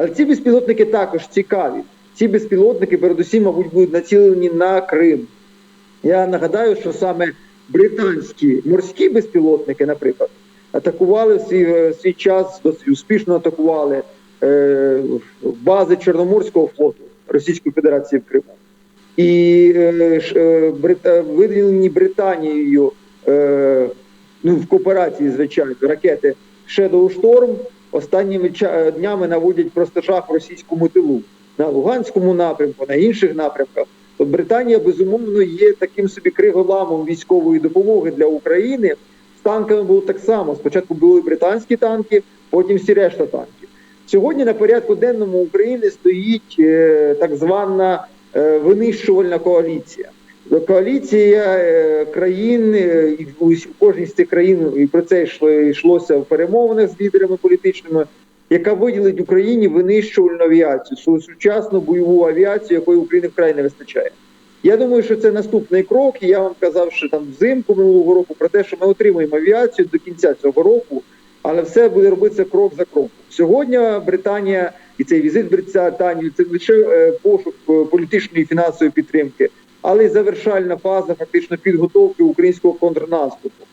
Але ці безпілотники також цікаві. Ці безпілотники, передусім, мабуть, будуть націлені на Крим. Я нагадаю, що саме британські морські безпілотники, наприклад, атакували в свій, в свій час, досить успішно атакували е, бази Чорноморського флоту Російської Федерації в Криму. І е, е, Брита- виділені Британією е, ну, в кооперації, звичайно, ракети Shadow Storm останніми днями наводять просто жах в російському тилу на Луганському напрямку, на інших напрямках. То Британія безумовно є таким собі криголамом військової допомоги для України. З танками було так само. Спочатку були британські танки, потім всі решта танків. Сьогодні на порядку денному України стоїть е, так звана е, винищувальна коаліція. Коаліція е, країн, і кожній з цих країн і про це йшло, йшлося в перемовинах з лідерами політичними, яка виділить Україні винищувальну авіацію, сучасну бойову авіацію, якої України вкрай не вистачає. Я думаю, що це наступний крок. І я вам казав, що там взимку минулого року про те, що ми отримаємо авіацію до кінця цього року, але все буде робитися крок за кроком. Сьогодні Британія і цей візит Британії це лише е, пошук е, політичної і фінансової підтримки, але й завершальна фаза фактично підготовки українського контрнаступу.